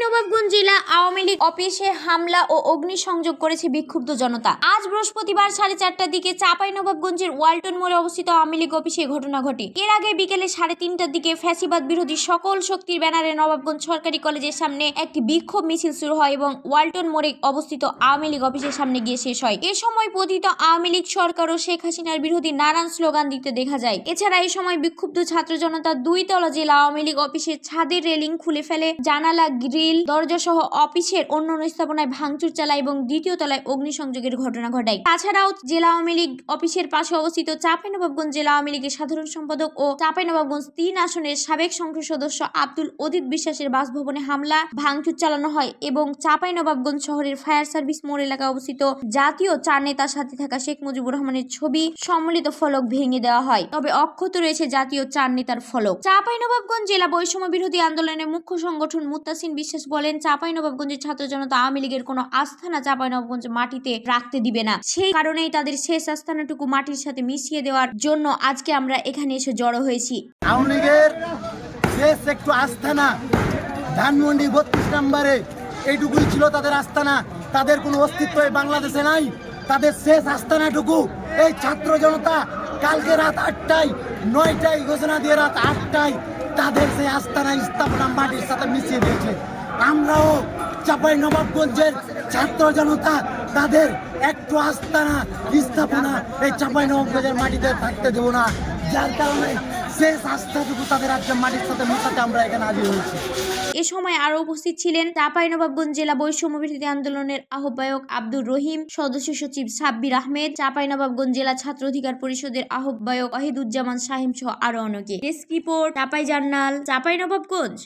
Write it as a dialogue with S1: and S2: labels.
S1: চাঁপাইনবাবগঞ্জ জেলা আওয়ামী লীগ অফিসে হামলা ও অগ্নিসংযোগ করেছে বিক্ষুব্ধ জনতা। আজ বৃহস্পতিবার সাড়ে চারটার দিকে চাঁপাইনবাবগঞ্জের ওয়ালটন মোড়ে অবস্থিত আওয়ামী লীগ অফিসে ঘটনা ঘটে। এর আগে বিকেলে সাড়ে তিনটার দিকে ফ্যাসিবাদ বিরোধী সকল শক্তির ব্যানারে নবাবগঞ্জ সরকারি কলেজের সামনে একটি বিক্ষোভ মিছিল শুরু হয় এবং ওয়ালটন মোড়ে অবস্থিত আওয়ামী লীগ অফিসের সামনে গিয়ে শেষ হয়। এ সময় পতিত আওয়ামী লীগ সরকার ও শেখ হাসিনার বিরোধী নানান স্লোগান দিতে দেখা যায়। এছাড়া এই সময় বিক্ষুব্ধ ছাত্র জনতা দুই তলা জেলা আওয়ামী লীগ অফিসের ছাদের রেলিং খুলে ফেলে, জানালা, গ্রিল দরজা সহ অফিসের অন্য অন্য স্থাপনায় ভাঙচুর চালায় এবং দ্বিতীয় তলায় অগ্নিসংযোগের ঘটনা ঘটায়। তাছাড়াও জেলা আওয়ামী লীগ অফিসের পাশে অবস্থিত চাঁপাইনবাবগঞ্জ জেলা আওয়ামী লীগের সাধারণ সম্পাদক ও চাঁপাইনবাবগঞ্জ তিন আসনের সাবেক সংসদ সদস্য আব্দুল অদিত বিশ্বাসের বাসভবনে হামলা, ভাঙচুর চালানো হয় এবং চাঁপাইনবাবগঞ্জ শহরের ফায়ার সার্ভিস মোড় এলাকায় অবস্থিত জাতীয় চার নেতার সাথে থাকা শেখ মুজিবুর রহমানের ছবি সম্মিলিত ফলক ভেঙে দেওয়া হয়। তবে অক্ষত রয়েছে জাতীয় চার নেতার ফলক। চাঁপাইনবাবগঞ্জ জেলা বৈষম্য বিরোধী আন্দোলনের মুখ্য সংগঠন মুত্তাসিন বিশ্বাস বলেন চাঁপাইনবাবগঞ্জের ছাত্র জনতা আওয়ামী লীগের কোনো আস্থানা চাঁপাইনবাবগঞ্জ মাটিতে রাখতে দিবে না। সেই কারণেই তাদের শেষ আস্থানাটুকু মাটির সাথে মিশিয়ে দেওয়ার জন্য আজকে আমরা এখানে এসে জড়ো হয়েছি।
S2: আওয়ামী লীগের শেষ একটু আস্থানা ধানমন্ডি বত্রিশ নম্বরে এইটুকুই ছিল তাদের আস্থানা তাদের কোনো অস্তিত্ব বাংলাদেশে নাই। তাদের শেষ আস্থানাটুকু এই ছাত্র জনতা কালকে রাত আটটায়, নয়টায় ঘোষণা দিয়ে রাত আটটায় তাদের সেই আস্থানা স্থাপনা মাটির সাথে মিশিয়ে দিয়েছে। আমরাও চাপাই নবাবগঞ্জের ছাত্র জনতা, তাদের একটু আস্থানা স্থাপনা এই চাপাই নবাবগঞ্জের মাটিতে থাকতে দেবো না। যার কারণে শেষ আস্থাটুকু তাদের আজকে মাটির সাথে মেশাতে আমরা এখানে হাজির হয়েছি।
S1: এ সময় আরও উপস্থিত ছিলেন চাঁপাইনবাবগঞ্জ জেলা বৈষম্য বিরোধী আন্দোলনের আহ্বায়ক আব্দুর রহিম, সদস্য সচিব সাব্বির আহমেদ, চাঁপাইনবাবগঞ্জ জেলা ছাত্র অধিকার পরিষদের আহ্বায়ক ওয়াহিদুজ্জামান শাহিম সহ আরও অনেকে। Desk report, Chapai journal, Chapainawabganj.